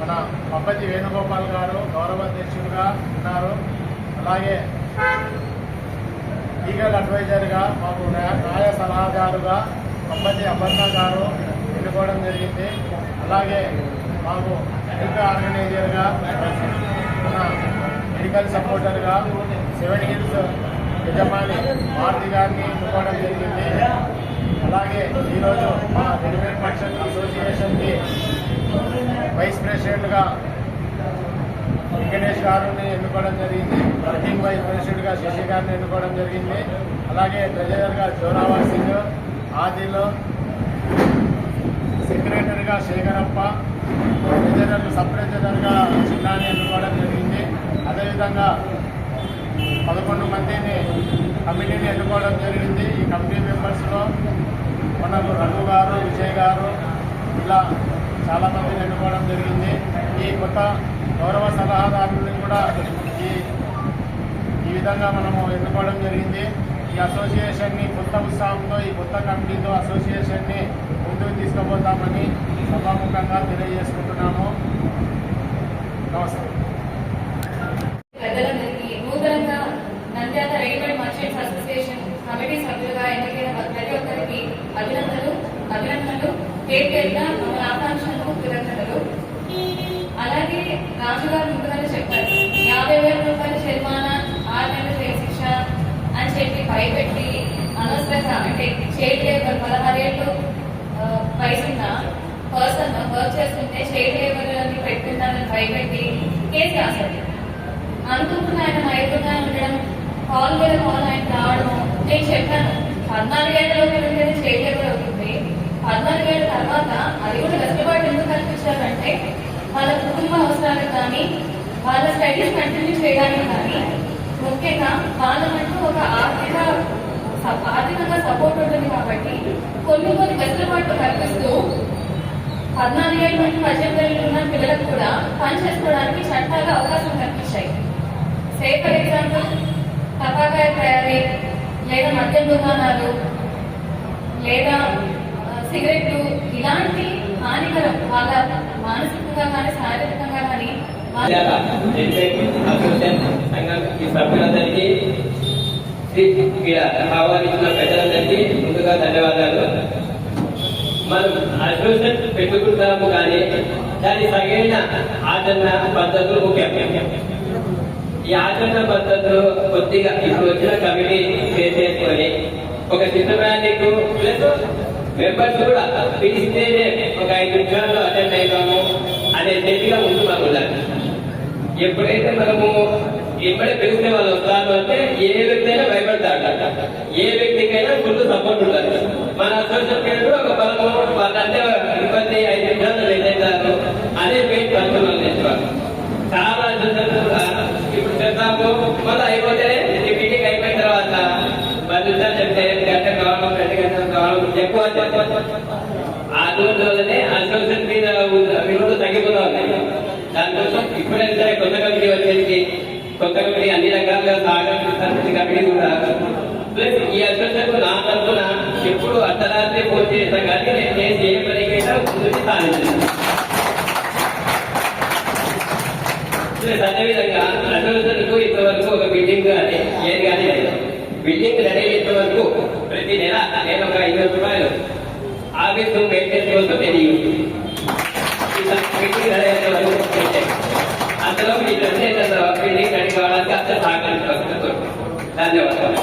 మన పప్పతి వేణుగోపాల్ గారు గౌరవ అధ్యక్షుడుగా ఉన్నారు. అలాగే లీగల్ అడ్వైజర్గా మాకు న్యాయ న్యాయ సలహాదారుగా పబ్బతి అపర్ణ గారు ఎన్నుకోవడం జరిగింది. అలాగే మాకు మెడికల్ ఆర్గనైజర్గా మెడికల్ సపోర్టర్గా సెవెన్ హిల్స్ యజమాని మారుతి గారిని ఎన్నుకోవడం జరిగింది. అలాగే ఈరోజు మా రెడీమేడ్ మర్చెంట్ అసోసియేషన్కి వైస్ ప్రెసిడెంట్గా వెంకటేష్ గారిని ఎన్నుకోవడం జరిగింది. వర్కింగ్ వైస్ ప్రెసిడెంట్గా శశి గారిని ఎన్నుకోవడం జరిగింది. అలాగే ట్రెజరర్గా జోరావా సింగ్ ఆదిలో సెక్రటరీగా శేఖరప్ప ట్రెజరర్ సబ్ ట్రెజరర్గా చిన్నాని ఎన్నుకోవడం జరిగింది. అదేవిధంగా పదకొండు మందిని కమిటీని ఎన్నుకోవడం జరిగింది. ఈ కమిటీ మెంబర్స్లో మనకు రఘు గారు విజయ్ గారు ఇలా చాలా మందిని ఎన్నుకోవడం జరిగింది. ఈ కొత్త గౌరవ సలహాదారుని కూడా ఈ ఈ విధంగా మనము ఎన్నుకోవడం జరిగింది. ఈ అసోసియేషన్ని కొత్త ఉత్సాహంతో ఈ కొత్త కమిటీతో అసోసియేషన్ని ముందుకు తీసుకుపోతామని సభాముఖంగా తెలియజేసుకుంటున్నాము. నమస్తే. కమిటీ సభ్యులుగా ఎన్నికైన ప్రతి ఒక్కరికి అభినందనలు అభినందనలు. రాజుగారు ముందుగానే చెప్పారు. యాభై వేల రూపాయల జరిమానా ఆరు నెలల జైలు శిక్ష అని చెప్పి భయపెట్టి అనవసరంగా అంటే చేయలేబర్ పదహారేళ్ళు వయసున్న పర్సన్ వర్క్ చేస్తుంటే చేయలేబర్ అని పెట్టిందని భయపెట్టి కేసు రాశారు. అనుకుంటున్న ఆయన మైకుగా ఉండడం కాల్ మీద కాల్ ఆయన రావడం నేను చెప్పాను. పద్నాలుగేళ్ళలోకి ఉండేది చేయలేబర్ అవుతుంది పద్నాలుగేళ్ళ తర్వాత అది కూడా వెసులుబాటు ఎందుకు కల్పించారంటే వాళ్ళ కుటుంబ అవసరాలకు కానీ వాళ్ళ స్టడీస్ కంటిన్యూ చేయడానికి కానీ ముఖ్యంగా వాళ్ళకంటూ ఒక ఆర్థిక ఆర్థికంగా సపోర్ట్ ఉంటుంది కాబట్టి కొన్ని కొన్ని వెసులుబాట్లు కల్పిస్తూ పద్నాలుగేళ్ళ నుంచి పద్దెనిమిది ఉన్న పిల్లలకు కూడా పని చేసుకోవడానికి చట్టాలు అవకాశం కల్పించాయి. సే ఫర్ ఎగ్జాంపుల్ తపాకాయ తయారీ లేదా మద్యం దుకాణాలు లేదా సిగరెట్లు ఇలాంటి హానికరం వాళ్ళ మానసికంగా కానీ శారీరకంగా కానీ సభ్యులందరికీ ఆహ్వానించిన ముందుగా ధన్యవాదాలు. మనం అసోసియేషన్ పెట్టుకుంటాము కానీ దాని సరైన ఆచరణ పద్ధతులు ముఖ్యం. ఈ ఆచరణ పద్ధతులు కొద్దిగా ఇప్పుడు వచ్చిన కమిటీ చేసుకొని ఒక సిస్టమేటిక్ ప్లస్ మెంబర్స్ కూడా పిలిస్తేనే ఒక ఐదు నిమిషాల్లో అటెండ్ అయినాము అనే తెలివిగా ముందు మాకు ఎప్పుడైతే మనము ఇప్పుడే పిలిస్తే వాళ్ళు వస్తారు అంటే ఏ వ్యక్తి అయినా భయపడతాడు ఏ వ్యక్తికైనా ముందు సపోర్ట్ ఉండాలి. మన అసోసియేషన్ కూడా ఒక బలము వాళ్ళంటే ఇబ్బంది ఐదు నిమిషాలు లేట్ అనే గంటలు కావాలి ఎక్కువ ఆ రోజుల్లోనే అసోసియేషన్ మీద ఉన్న విలువ తగ్గిపోతా ఉన్నాయి. దానికోసం ఇప్పుడైనా సరే కొత్త కమిటీ వచ్చేసి కొత్త కమిటీ అన్ని రకాలుగా సాగర్ కమిటీ కూడా ప్లస్ ఈ అసోసియేషన్ నా తరఫున ఎప్పుడు అర్ధరాత్రి ఫోన్ చేస్తాం కానీ నేను చేసి ఏ పనికైనా ముందుకు సాధించాను. ప్లస్ అదేవిధంగా అసోసియేషన్కు ఇంతవరకు ఒక బిల్డింగ్ కానీ ఏది కానీ లేదు. బిల్డింగ్ రెడీ చేసే వరకు చెప్పింది నేనా నేను ఒక ఐదు వేల రూపాయలు ఆగస్టు వెయిటెస్ కోసం తెలియదు అందులో మీ డ్రెస్ అయితే కట్టుకోవడానికి అంత సహకరించవచ్చు ధన్యవాదాలు